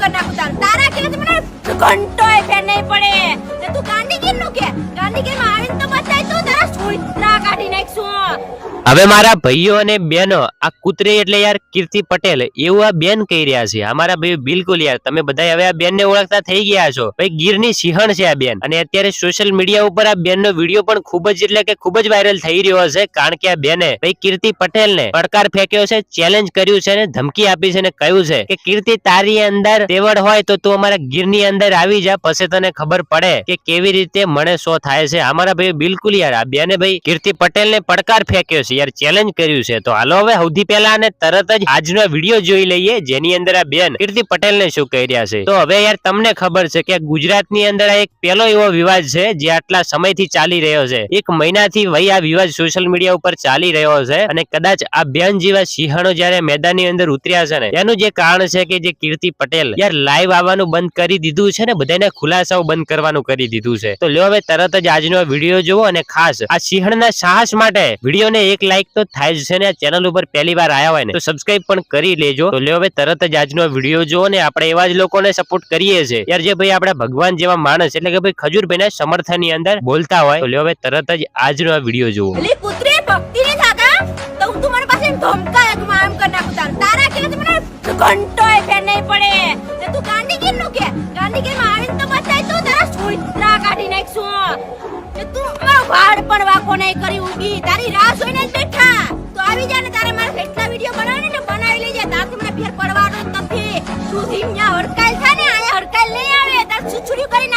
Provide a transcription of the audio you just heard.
ખતમ કરી નાખું તારા. કે મને ઘંટો એ ફેર નહીં પડે. તું ગાંધીગીરનું કે? ગાંધીગીર હવે મારા ભાઈઓ અને બહેનો, આ કૂતરી એટલે યાર કીર્તિ પટેલ, એવું આ બેન કહી રહ્યા છે. અમારા ભાઈ બિલકુલ યાર, તમે બધા હવે આ બેન ઓળખતા થઈ ગયા છો. ભાઈ, ગીરની સિંહણ છે આ બેન. અને અત્યારે સોશિયલ મીડિયા ઉપર આ બેન વીડિયો પણ ખૂબ જ એટલે કે ખૂબ જ વાયરલ થઈ રહ્યો છે, કારણ કે આ બેને ભાઈ કીર્તિ પટેલ ને પડકાર ફેંક્યો છે ચેલેન્જ કર્યું છે અને ધમકી આપી છે અને કહ્યું છે કે કીર્તિ તારી અંદર તેવડ હોય તો તું અમારા ગીરની અંદર આવી જા, પછી તને ખબર પડે કે કેવી રીતે મને શો થાય છે. અમારા ભાઈ બિલકુલ યાર, આ બેને ભાઈ કીર્તિ પટેલ ને પડકાર ફેંક્યો છે. યાર ચેલેન્જ કર્યું છે. તો હાલો હવે, સૌથી પહેલા અને તરત જ આજનો વીડિયો જોઈ લઈએ, જેની અંદર આ બેન કીર્તિ પટેલ ને શું કહી રહ્યા છે. તો હવે યાર, તમને ખબર છે કે ગુજરાતની અંદર એક પેલો એવો વિવાદ છે, જે આટલા સમયથી ચાલી રહ્યો છે. એક મહિનાથી ભાઈ આ વિવાદ સોશિયલ મીડિયા ઉપર ચાલી રહ્યો છે અને કદાચ આ બેન જેવા સિંહણો જયારે મેદાનની અંદર ઉતર્યા છે ને એનું જે કારણ છે કે જે કીર્તિ પટેલ યાર લાઈવ આવવાનું બંધ કરી દીધું છે ને, બધાને ખુલાસાઓ બંધ કરવાનું કરી દીધું છે. તો લ્યો હવે તરત જ આજનો વીડિયો જુઓ અને ખાસ આ સિંહણના સાહસ માટે વિડીયોને એક લાઈક તો થાય જ છે ને ચેનલ ઉપર પહેલી વાર આવ્યા હોય ને, તો સબસ્ક્રાઇબ પણ કરી લેજો. તો લ્યો હવે તરત જ આજનો વીડિયો જો ને આપણે એવા જ લોકોને સપોર્ટ કરીએ છીએ. યાર જે ભાઈ આપણા ભગવાન જેવા માણસ એટલે કે ભાઈ ખજૂરભાઈ ના સમર્થનની અંદર બોલતા હોય, તો લ્યો હવે તરત જ આજનો વીડિયો ફેર નહીં પડે તું ગાંડી ગીરનું કે ગાંડી ગીરમાં આવીને પાડ પણ વાકો નહીં કરી ઊભી તારી રાહ જોઈને બેઠા. તો આવી જા ને તારે મારા એટલા વિડિયો બનાવીને એટલે બનાવી લેજે. તારથી મને ફેર પડવાનો નથી. તું ધીમ હડકાઈ થા ને, આયા હડકાઈ લઈ આવે. તાર છુછુડી કરી